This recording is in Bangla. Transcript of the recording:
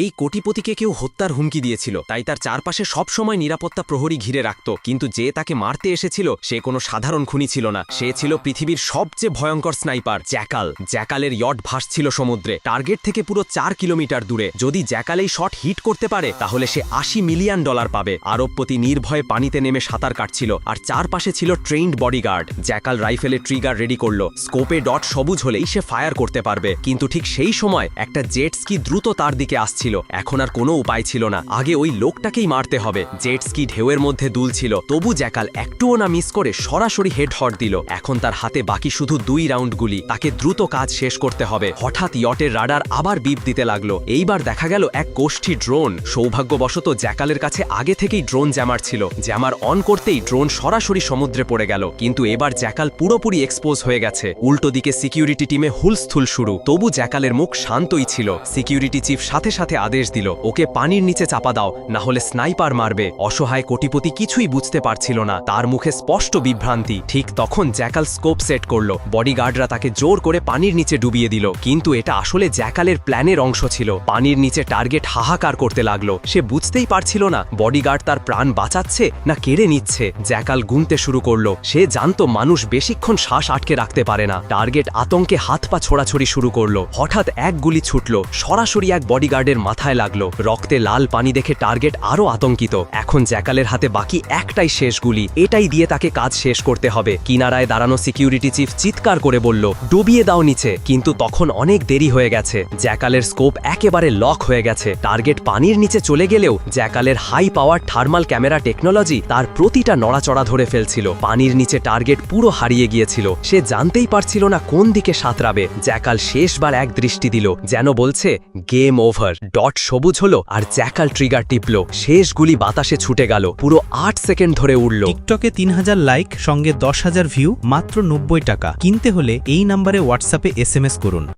এই কোটিপতিকে কেউ হত্যার হুমকি দিয়েছিল, তাই তার চারপাশে সবসময় নিরাপত্তা প্রহরী ঘিরে রাখত, কিন্তু যে তাকে মারতে এসেছিল, সে কোনো সাধারণ খুনি ছিল না। সে ছিল পৃথিবীর সবচেয়ে ভয়ঙ্কর স্নাইপার, জ্যাকাল। জ্যাকালের ইয়ট ভাসছিল সমুদ্রে। টার্গেট থেকে পুরো চার কিলোমিটার দূরে। যদি জ্যাকাল এই শট হিট করতে পারে, তাহলে সে আশি মিলিয়ন ডলার পাবে। আরবপতি নির্ভয়ে পানিতে নেমে সাঁতার কাটছিল, আর চারপাশে ছিল ট্রেইনড বডিগার্ড। জ্যাকাল রাইফেলের ট্রিগার রেডি করল। স্কোপে ডট সবুজ হলেই সে ফায়ার করতে পারবে। কিন্তু ঠিক সেই সময়, একটা জেট স্কি দ্রুত তার দিকে আসছিল। এখন আর কোনো উপায় ছিল না। আগে ওই লোকটাকেই মারতে হবে। জেট স্কি ঢেউয়ের মধ্যে দুলছিল তবু জ্যাকাল একটুও না মিস করে সরাসরি হেড হট দিল। এখন তার হাতে বাকি শুধু দুই রাউন্ড গুলি তাকে দ্রুত কাজ শেষ করতে হবে। হঠাৎ ইয়টের রাডার আবার বিপ দিতে লাগল। এইবার দেখা গেল এক গোষ্ঠী ড্রোন। সৌভাগ্যবশত জ্যাকালের কাছে আগে থেকেই ড্রোন জ্যামার ছিল। জ্যামার অন করতেই ড্রোন সরাসরি সমুদ্রে পড়ে গেল। কিন্তু এবার জ্যাকাল পুরোপুরি এক্সপোজ হয়ে গেছে। উল্টো দিকে সিকিউরিটি টিমে হুলস্থুল শুরু। তবু জ্যাকালের মুখ শান্তই ছিল। সিকিউরিটি চিফ সাথে সাথে আদেশ দিল, ওকে পানির নিচে চাপা দাও, না হলে স্নাইপার মারবে। অসহায় কোটিপতি কিছুই বুঝতে পারছিল না। তার মুখে স্পষ্ট বিভ্রান্তি। ঠিক তখন জ্যাকাল স্কোপ সেট করল। বডিগার্ডরা তাকে জোর করে পানির নিচে ডুবিয়ে দিল। কিন্তু এটা আসলে জ্যাকালের প্ল্যানের অংশ ছিল। পানির নিচে টার্গেট হাহাকার করতে লাগল। সে বুঝতেই পারছিল না, বডিগার্ড তার প্রাণ বাঁচাচ্ছে না কেড়ে নিচ্ছে। জ্যাকাল গুনতে শুরু করল। সে জানতো মানুষ বেশিক্ষণ শ্বাস আটকে রাখতে পারে না। টার্গেট আতঙ্কে হাত পা ছোড়াছড়ি শুরু করল। হঠাৎ এক গুলি ছুটল। সরাসরি এক বডিগার্ডের মাথায় লাগল। রক্তে লাল পানি দেখে টার্গেট আরও আতঙ্কিত। এখন জ্যাকালের হাতে বাকি একটাই শেষ গুলি। এটাই দিয়ে তাকে কাজ শেষ করতে হবে। কিনারায় দাঁড়ানো সিকিউরিটি চিফ চিৎকার করে বলল, ডুবিয়ে দাও নিচে। কিন্তু তখন অনেক দেরি হয়ে গেছে। জ্যাকালের স্কোপ একেবারে লক হয়ে গেছে। টার্গেট পানির নিচে চলে গেলেও জ্যাকালের high power thermal camera technology তার প্রতিটা নড়াচড়া ধরে ফেলছিল। পানির নিচে টার্গেট পুরো হারিয়ে গিয়েছিল। সে জানতেই পারছিল না কোন দিকে সাঁতরাবে। জ্যাকাল শেষবার এক দৃষ্টি দিল, যেন বলছে, গেম ওভার। ডট সবুজ হলো আর জ্যাকাল ট্রিগার টিপলো। শেষ গুলি বাতাসে ছুটে গেল। পুরো আট সেকেন্ড ধরে উড়ল। টিকটকে তিন হাজার লাইক, সঙ্গে দশ হাজার ভিউ, মাত্র নব্বই টাকা। কিনতে হলে এই নাম্বারে হোয়াটসঅ্যাপে এস করুন।